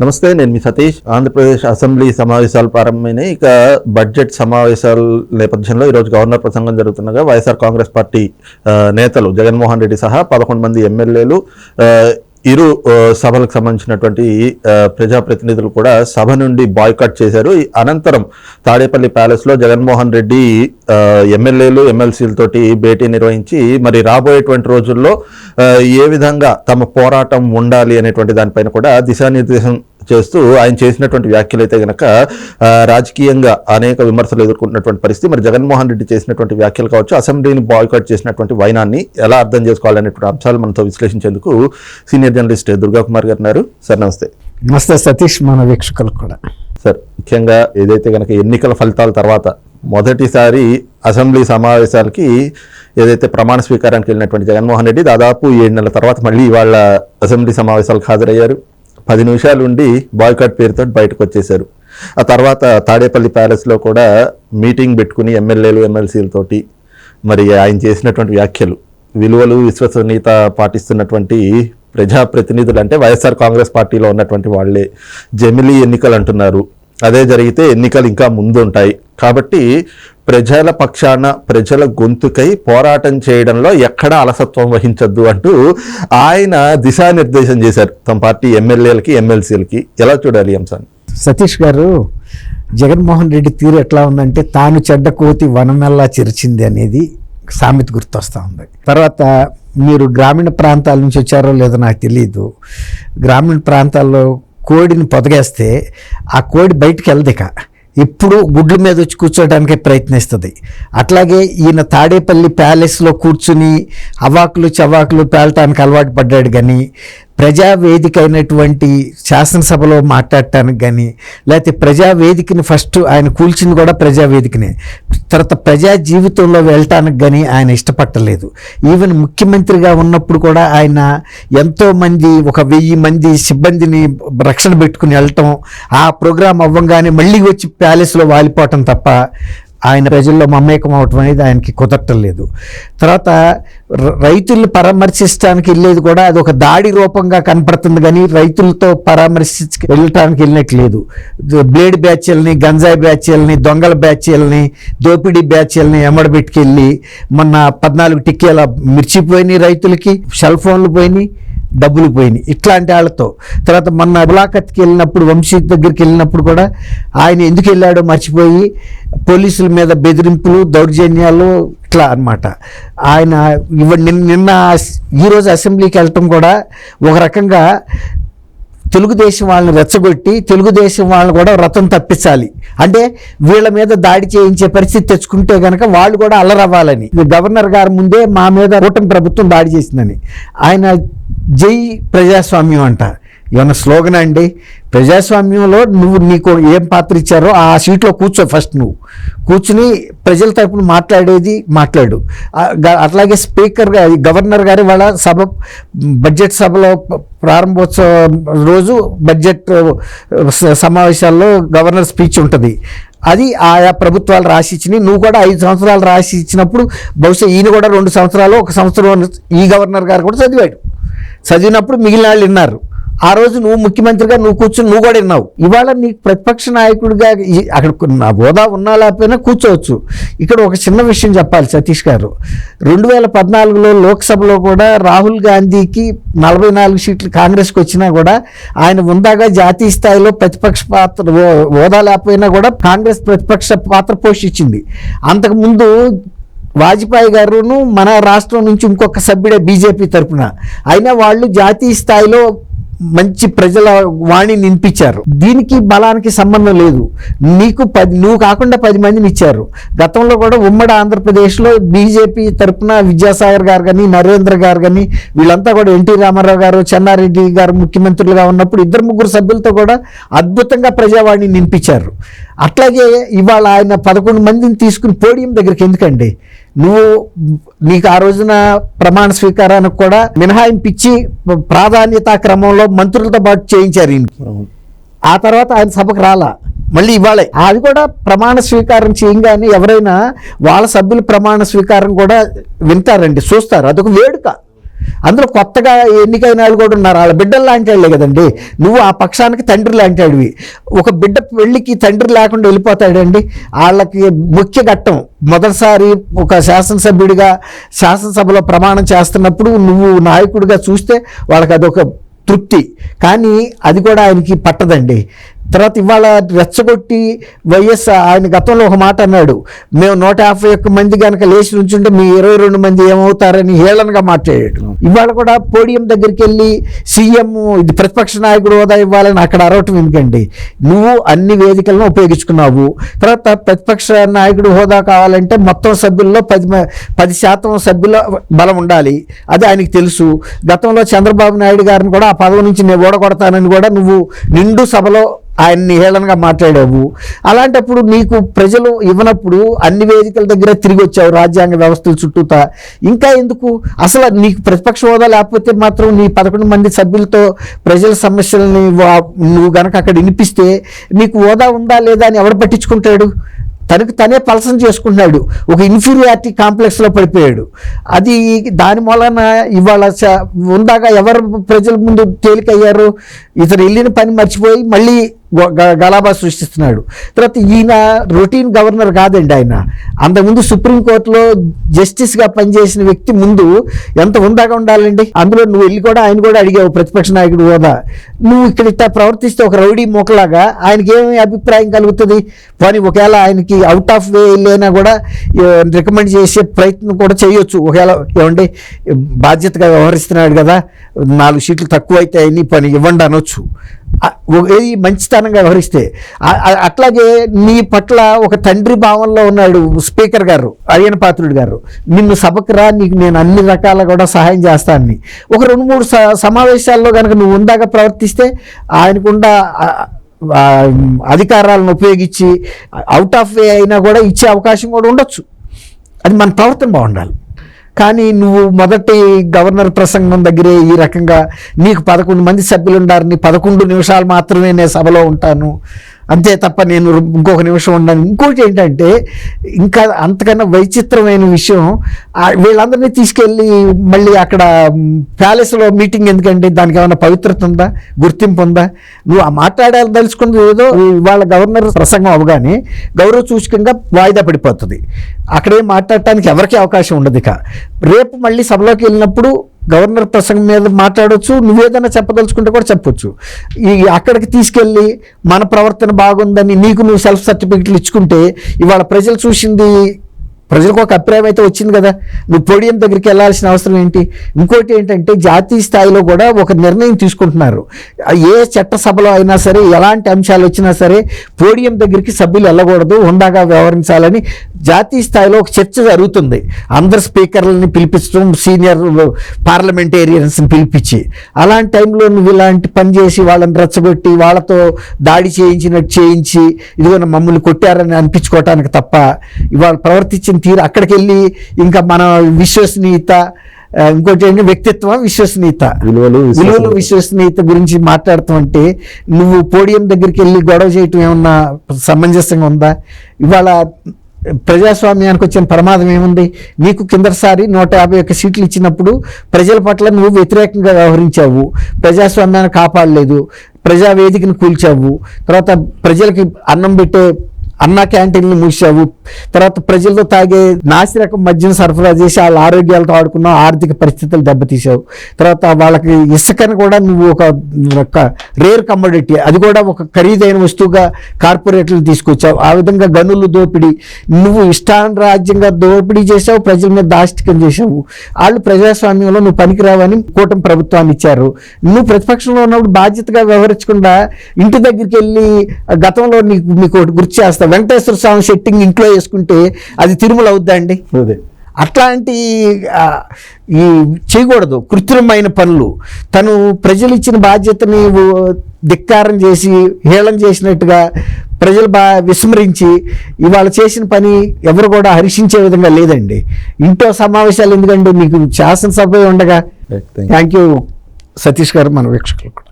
నమస్తే నేను మీ సతీష్. ఆంధ్రప్రదేశ్ అసెంబ్లీ సమావేశాలు ప్రారంభమైనాయి ఇక బడ్జెట్ సమావేశాల నేపథ్యంలో ఈరోజు గవర్నర్ ప్రసంగం జరుగుతుండగా వైఎస్ఆర్ కాంగ్రెస్ పార్టీ నేతలు జగన్మోహన్ రెడ్డి సహా పదకొండు మంది ఎమ్మెల్యేలు ఇరు సభలకు సంబంధించినటువంటి ప్రజాప్రతినిధులు కూడా సభ నుండి బాయ్కాట్ చేశారు. అనంతరం తాడేపల్లి ప్యాలెస్లో జగన్మోహన్ రెడ్డి ఎమ్మెల్యేలు ఎమ్మెల్సీలతోటి భేటీ నిర్వహించి మరి రాబోయేటువంటి రోజుల్లో ఏ విధంగా తమ పోరాటం ఉండాలి అనేటువంటి దానిపైన కూడా దిశానిర్దేశం చేస్తూ ఆయన చేసినటువంటి వ్యాఖ్యలు అయితే గనక రాజకీయంగా అనేక విమర్శలు ఎదుర్కొంటున్నటువంటి పరిస్థితి. మరి జగన్మోహన్ రెడ్డి చేసినటువంటి వ్యాఖ్యలు కావచ్చు అసెంబ్లీని బాయ్కాట్ చేసినటువంటి వైనాన్ని ఎలా అర్థం చేసుకోవాలనేటువంటి అంశాలు మనతో విశ్లేషించేందుకు సీనియర్ జర్నలిస్ట్ దుర్గా కుమార్ గారు ఉన్నారు. సార్ నమస్తే. నమస్తే సతీష్ మన వీక్షకులకు కూడా. సార్ ముఖ్యంగా ఏదైతే కనుక ఎన్నికల ఫలితాల తర్వాత మొదటిసారి అసెంబ్లీ సమావేశాలకి ఏదైతే ప్రమాణ స్వీకారానికి వెళ్ళినటువంటి జగన్మోహన్ రెడ్డి దాదాపు ఏడు నెలల తర్వాత మళ్ళీ వాళ్ళ అసెంబ్లీ సమావేశాలకు హాజరయ్యారు. పది నిమిషాలు ఉండి బాయ్కాట్ పేరుతో బయటకు వచ్చేశారు ఆ తర్వాత తాడేపల్లి ప్యాలెస్లో కూడా మీటింగ్ పెట్టుకుని ఎమ్మెల్యేలు ఎమ్మెల్సీలతోటి మరి ఆయన చేసినటువంటి వ్యాఖ్యలు విలువలు విశ్వసనీయత పాటిస్తున్నటువంటి ప్రజాప్రతినిధులు అంటే వైఎస్ఆర్ కాంగ్రెస్ పార్టీలో ఉన్నటువంటి వాళ్ళే. జమిలీ ఎన్నికలు అంటున్నారు అదే జరిగితే ఎన్నికలు ఇంకా ముందు ఉంటాయి కాబట్టి ప్రజల పక్షాన ప్రజల గొంతుకై పోరాటం చేయడంలో ఎక్కడ అలసత్వం వహించద్దు అంటూ ఆయన దిశానిర్దేశం చేశారు. తమ పార్టీ ఎమ్మెల్యేలకి ఎమ్మెల్సీలకి. ఎలా చూడాలి అంశాన్ని? సతీష్ గారు జగన్మోహన్ రెడ్డి తీరు ఎట్లా ఉందంటే తాను చెడ్డ కోతి వనమెల్లా చిరిచింది అనేది సామెత గుర్తొస్తూ ఉంది. తర్వాత మీరు గ్రామీణ ప్రాంతాల నుంచి వచ్చారో లేదో నాకు తెలియదు గ్రామీణ ప్రాంతాల్లో కోడిని పొదగేస్తే ఆ కోడి బయటికి వెళ్ళదు ఇక. ఎప్పుడు గుడ్ల మీద వచ్చి కూర్చోడానికి ప్రయత్నిస్తుంది. అట్లాగే ఈయన తాడేపల్లి ప్యాలెస్లో కూర్చుని అవాకులు చవాకులు పేలటానికి అలవాటు పడ్డాడు కానీ ప్రజావేదిక అయినటువంటి శాసనసభలో మాట్లాడటానికి కానీ లేకపోతే ప్రజావేదికని ఫస్ట్ ఆయన కూల్చింది కూడా ప్రజావేదికనే. తర్వాత ప్రజా జీవితంలో వెళ్ళటానికి కానీ ఆయన ఇష్టపట్టలేదు. ఈవెన్ ముఖ్యమంత్రిగా ఉన్నప్పుడు కూడా ఆయన ఎంతోమంది ఒక వెయ్యి మంది సిబ్బందిని రక్షణ పెట్టుకుని వెళ్ళటం ఆ ప్రోగ్రాం అవ్వంగానే మళ్ళీ వచ్చి ప్యాలెస్లో వాలిపోవటం తప్ప ఆయన ప్రజల్లో మమేకం అవటం అనేది ఆయనకి కుదరటం లేదు. తర్వాత రైతులు పరామర్శించడానికి వెళ్ళేది కూడా అది ఒక దాడి రూపంగా కనపడుతుంది కానీ రైతులతో పరామర్శించ వెళ్ళటానికి వెళ్ళినట్టు లేదు. బ్లేడ్ బ్యాచ్లని గంజాయి బ్యాచ్లని దొంగల బ్యాచ్లని దోపిడీ బ్యాచ్లని ఎమ్మడబెట్టుకెళ్ళి మొన్న పద్నాలుగు టిక్కేల మిర్చి పోయినాయి రైతులకి సెల్ ఫోన్లు పోయినాయి. డబ్బులు పోయినాయి ఇట్లాంటి వాళ్ళతో తర్వాత మొన్న అబులాకత్కి వెళ్ళినప్పుడు వంశీ దగ్గరికి వెళ్ళినప్పుడు కూడా ఆయన ఎందుకు వెళ్ళాడో మర్చిపోయి పోలీసుల మీద బెదిరింపులు దౌర్జన్యాలు ఇట్లా అన్నమాట. ఆయన ఇవ నిన్న ఈరోజు అసెంబ్లీకి వెళ్ళటం కూడా ఒక రకంగా తెలుగుదేశం వాళ్ళని రెచ్చగొట్టి తెలుగుదేశం వాళ్ళని కూడా వ్రతం తప్పించాలి. అంటే వీళ్ళ మీద దాడి చేయించే పరిస్థితి తెచ్చుకుంటే కనుక వాళ్ళు కూడా అల్లరవ్వాలని. గవర్నర్ గారి ముందే మా మీద కూటమి ప్రభుత్వం దాడి చేసిందని. ఆయన జై ప్రజాస్వామ్యం అంట. ఏమన్నా స్లోగన్ అండి? ప్రజాస్వామ్యంలో నువ్వు నీకు ఏం పాత్ర ఇచ్చారో ఆ సీట్లో కూర్చో ఫస్ట్ నువ్వు. కూర్చుని ప్రజల తరపున మాట్లాడేది మాట్లాడు. అట్లాగే స్పీకర్ గారి గవర్నర్ గారి వాళ్ళ సభ బడ్జెట్ సభలో ప్రారంభోత్సవ ప్రారంభోత్సవం రోజు బడ్జెట్ సమావేశాల్లో గవర్నర్ స్పీచ్ ఉంటుంది. అది ఆయా ప్రభుత్వాలు రాసి ఇచ్చినాయి నువ్వు కూడా ఐదు సంవత్సరాలు రాసి ఇచ్చినప్పుడు బహుశా ఈయన కూడా రెండు సంవత్సరాలు ఒక సంవత్సరం ఈ గవర్నర్ గారు కూడా చదివాడు. చదివినప్పుడు మిగిలిన వాళ్ళు విన్నారు. ఆ రోజు నువ్వు ముఖ్యమంత్రిగా నువ్వు కూర్చుని నువ్వు కూడా విన్నావు. ఇవాళ నీకు ప్రతిపక్ష నాయకుడిగా అక్కడ నా హోదా ఉన్నా లేకపోయినా కూర్చోవచ్చు. ఇక్కడ ఒక చిన్న విషయం చెప్పాలి సతీష్ గారు. రెండు వేల పద్నాలుగులో లోక్సభలో కూడా రాహుల్ గాంధీకి నలభై నాలుగు సీట్లు కాంగ్రెస్కి వచ్చినా కూడా ఆయన ఉందాగా జాతీయ స్థాయిలో ప్రతిపక్ష పాత్ర హోదా లేకపోయినా కూడా కాంగ్రెస్ ప్రతిపక్ష పాత్ర పోషించింది. అంతకుముందు వాజ్పేయి గారును మన రాష్ట్రం నుంచి ఇంకొక సభ్యుడే బీజేపీ తరపున. అయినా వాళ్ళు జాతీయ స్థాయిలో మంచి ప్రజల వాణిని వినిపించారు దీనికి బలానికి సంబంధం లేదు. నీకు పది నువ్వు కాకుండా పది మందిని ఇచ్చారు. గతంలో కూడా ఉమ్మడి ఆంధ్రప్రదేశ్లో బీజేపీ తరపున విద్యాసాగర్ గారు కానీ నరేంద్ర గారు కానీ వీళ్ళంతా కూడా ఎన్టీ రామారావు గారు చెన్నారెడ్డి గారు ముఖ్యమంత్రులుగా ఉన్నప్పుడు ఇద్దరు ముగ్గురు సభ్యులతో కూడా అద్భుతంగా ప్రజావాణిని నింపించారు. అట్లాగే ఇవాళ ఆయన పదకొండు మందిని తీసుకుని పోడియం దగ్గరికి ఎందుకండి? నువ్వు నీకు ఆ రోజున ప్రమాణ స్వీకారానికి కూడా మినహాయింపు ఇచ్చి ప్రాధాన్యతా క్రమంలో మంత్రులతో పాటు చేయించారు ఈయనకి. ఆ తర్వాత ఆయన సభకు రాలా. మళ్ళీ ఇవ్వాలి అది కూడా ప్రమాణ స్వీకారం చేయంగానే ఎవరైనా వాళ్ళ సభ్యుల ప్రమాణ స్వీకారం కూడా వింటారండి చూస్తారు. అదొక వేడుక. అందులో కొత్తగా ఎన్నికైన వాళ్ళు కూడా ఉన్నారు. వాళ్ళ బిడ్డలు లాంటి వాళ్ళే కదండి. నువ్వు ఆ పక్షానికి తండ్రి లాంటి వాడివి. ఒక బిడ్డ పెళ్ళికి తండ్రి లేకుండా వెళ్ళిపోతాడండి. వాళ్ళకి ముఖ్య ఘట్టం మొదటిసారి ఒక శాసనసభ్యుడిగా శాసనసభలో ప్రమాణం చేస్తున్నప్పుడు నువ్వు నాయకుడిగా చూస్తే వాళ్ళకి అదొక తృప్తి. కానీ అది కూడా ఆయనకి పట్టదండి. తర్వాత ఇవాళ రెచ్చగొట్టి వైఎస్ ఆయన గతంలో ఒక మాట అన్నాడు మేము నూట యాభై ఒక్క మంది కనుక లేచి నుంచుంటే మీ ఇరవై రెండు మంది ఏమవుతారని హేళనగా మాట్లాడాడు. ఇవాళ కూడా పోడియం దగ్గరికి వెళ్ళి సీఎం ఇది ప్రతిపక్ష నాయకుడు హోదా ఇవ్వాలని అక్కడ అరవటం ఎందుకండి? నువ్వు అన్ని వేదికలను ఉపయోగించుకున్నావు. తర్వాత ప్రతిపక్ష నాయకుడు హోదా కావాలంటే మొత్తం సభ్యుల్లో పది మ- పది శాతం సభ్యుల బలం ఉండాలి. అది ఆయనకు తెలుసు. గతంలో చంద్రబాబు నాయుడు గారిని కూడా ఆ పదవి నుంచి నేను ఓడగొడతానని కూడా నువ్వు నిండు సభలో ఆయన్ని హేళనగా మాట్లాడావు. అలాంటప్పుడు నీకు ప్రజలు ఇవ్వనప్పుడు అన్ని వేదికల దగ్గర తిరిగి వచ్చావు రాజ్యాంగ వ్యవస్థల చుట్టూతా. ఇంకా ఎందుకు? అసలు నీకు ప్రతిపక్ష హోదా లేకపోతే మాత్రం నీ పదకొండు మంది సభ్యులతో ప్రజల సమస్యలని నువ్వు గనక అక్కడ వినిపిస్తే నీకు హోదా ఉందా లేదా అని ఎవడు పట్టించుకుంటాడు? తనకు తనే పలసం చేసుకుంటున్నాడు. ఒక ఇన్ఫీరియారిటీ కాంప్లెక్స్లో పడిపోయాడు. అది దాని మూలన ఇవాళ ఉందాక ఎవరు ప్రజల ముందు తేలికయ్యారు? ఇతను వెళ్ళిన పని మర్చిపోయి మళ్ళీ గలాబా సృష్టిస్తున్నాడు. తర్వాత ఈయన రొటీన్ గవర్నర్ కాదండి ఆయన. అంతకుముందు సుప్రీంకోర్టులో జస్టిస్గా పనిచేసిన వ్యక్తి ముందు ఎంత ఉందాగా ఉండాలండి? అందులో నువ్వు వెళ్ళి కూడా ఆయన కూడా అడిగావు ప్రతిపక్ష నాయకుడు హోదా. నువ్వు ఇక్కడ ఇట్లా ప్రవర్తిస్తే ఒక రౌడీ మూకలాగా ఆయనకి ఏమి అభిప్రాయం కలుగుతుంది? పోనీ ఒకవేళ ఆయనకి అవుట్ ఆఫ్ వే వెళ్ళైనా కూడా రికమెండ్ చేసే ప్రయత్నం కూడా చేయొచ్చు. ఒకవేళ ఏమండి బాధ్యతగా వ్యవహరిస్తున్నాడు కదా నాలుగు సీట్లు తక్కువ అయితే అన్ని పని ఇవ్వండి అనొచ్చు. ఏది మంచితనంగా వ్యవహరిస్తే. అట్లాగే నీ పట్ల ఒక తండ్రి భావంలో ఉన్నాడు స్పీకర్ గారు అయ్యన పాత్రుడు గారు. నిన్ను సభకు రా నీకు నేను అన్ని రకాల కూడా సహాయం చేస్తానని. ఒక రెండు మూడు స- సమావేశాల్లో కనుక నువ్వు ఉందాక ప్రవర్తిస్తే ఆయనకుండా అధికారాలను ఉపయోగించి అవుట్ ఆఫ్ వే అయినా కూడా ఇచ్చే అవకాశం కూడా ఉండొచ్చు. అది మన ప్రవర్తన బాగుండాలి. కానీ నువ్వు మొదటి గవర్నర్ ప్రసంగం దగ్గరే ఈ రకంగా నీకు పదకొండు మంది సభ్యులుండారని పదకొండు నిమిషాలు మాత్రమే నేను సభలో ఉంటాను. అంతే తప్ప నేను ఇంకొక నిమిషం ఉన్నాను ఇంకోటి ఏంటంటే ఇంకా అంతకన్నా వైచిత్రమైన విషయం వీళ్ళందరినీ తీసుకెళ్ళి మళ్ళీ అక్కడ ప్యాలెస్లో మీటింగ్ ఎందుకంటే దానికి ఏమైనా పవిత్రత ఉందా గుర్తింపు ఉందా? నువ్వు ఆ మాట్లాడాలి తలుచుకున్నది ఏదో వాళ్ళ గవర్నర్ ప్రసంగం అవగానే గౌరవ సూచకంగా వాయిదా పడిపోతుంది. అక్కడే మాట్లాడటానికి ఎవరికీ అవకాశం ఉండదు ఇక. రేపు మళ్ళీ సభలోకి వెళ్ళినప్పుడు గవర్నర్ ప్రసంగం మీద మాట్లాడొచ్చు నువ్వేదైనా చెప్పదలుచుకుంటే కూడా చెప్పొచ్చు. ఈ అక్కడికి తీసుకెళ్ళి మన ప్రవర్తన బాగుందని నీకు నువ్వు సెల్ఫ్ సర్టిఫికెట్లు ఇచ్చుకుంటే ఇవాళ ప్రజలు చూసింది ప్రజలకు ఒక అభిప్రాయం అయితే వచ్చింది కదా? నువ్వు పోడియం దగ్గరికి వెళ్ళాల్సిన అవసరం ఏంటి? ఇంకోటి ఏంటంటే జాతీయ స్థాయిలో కూడా ఒక నిర్ణయం తీసుకుంటున్నారు. ఏ చట్టసభలో అయినా సరే ఎలాంటి అంశాలు వచ్చినా సరే పోడియం దగ్గరికి సభ్యులు వెళ్ళకూడదు హుందాగా వ్యవహరించాలని జాతీయ స్థాయిలో ఒక చర్చ జరుగుతుంది. అందరు స్పీకర్లని పిలిపించడం సీనియర్ పార్లమెంటేరియన్స్ని పిలిపించి. అలాంటి టైంలో నువ్వు ఇలాంటి పని చేసి వాళ్ళని రెచ్చగొట్టి వాళ్ళతో దాడి చేయించినట్టు చేయించి ఇదిగో మమ్మల్ని కొట్టారని అనిపించుకోవటానికి తప్ప ఇవాళ ప్రవర్తించిన తీరు అక్కడికి వెళ్ళి ఇంకా మన విశ్వసనీయత ఇంకోటి ఏంటి వ్యక్తిత్వం విశ్వసనీయత. విలువలు, విశ్వసనీయత. విలువలు విశ్వసనీయత. గురించి మాట్లాడుతూ అంటే నువ్వు పోడియం దగ్గరికి వెళ్ళి గొడవ చేయటం ఏమన్నా సమంజసంగా ఉందా? ఇవాళ ప్రజాస్వామ్యానికి వచ్చిన ప్రమాదం ఏముంది? నీకు కిందసారి నూట యాభై ఒక్క సీట్లు ఇచ్చినప్పుడు ప్రజల పట్ల నువ్వు వ్యతిరేకంగా వ్యవహరించావు. ప్రజాస్వామ్యాన్ని కాపాడలేదు. ప్రజావేదికను కూల్చావు. తర్వాత ప్రజలకి అన్నం పెట్టే అన్న క్యాంటీన్లు మూసావు. తర్వాత ప్రజల్లో తాగే నాసిరకం మద్యం సరఫరా చేసి వాళ్ళ ఆరోగ్యాలతో ఆడుకున్నావు ఆర్థిక పరిస్థితులు దెబ్బతీసావు తర్వాత వాళ్ళకి ఇసుకని కూడా నువ్వు ఒక రేర్ కమోడిటీ అది కూడా ఒక ఖరీదైన వస్తువుగా కార్పొరేట్లు తీసుకొచ్చావు. ఆ విధంగా గనులు దోపిడీ. నువ్వు ఇష్టానురాజ్యంగా దోపిడీ చేసావు ప్రజల మీద దాష్టికం చేసావు వాళ్ళు ప్రజాస్వామ్యంలో నువ్వు పనికిరావని కూటమి ప్రభుత్వాన్ని ఇచ్చారు. నువ్వు ప్రతిపక్షంలో ఉన్నప్పుడు బాధ్యతగా వ్యవహరించకుండా ఇంటి దగ్గరికి వెళ్ళి గతంలో నీకు మీకు గుర్తు చేస్తావు వెంకటేశ్వర స్వామి సెట్టింగ్ ఇంట్లో వేసుకుంటే అది తిరుమల అవుద్దా అండి? అదే. అట్లాంటి ఈ చేయకూడదు. కృత్రిమమైన పనులు. తను ప్రజలు ఇచ్చిన బాధ్యతని ధిక్కారం చేసి హేళన చేసినట్టుగా ప్రజలు బా విస్మరించి ఇవాళ చేసిన పని ఎవరు కూడా హర్షించే విధంగా లేదండి. ఇంట్లో సమావేశాలు ఎందుకంటే మీకు శాసనసభ ఉండగా. థ్యాంక్ యూ సతీష్ గారు మన వీక్షకులు కూడా.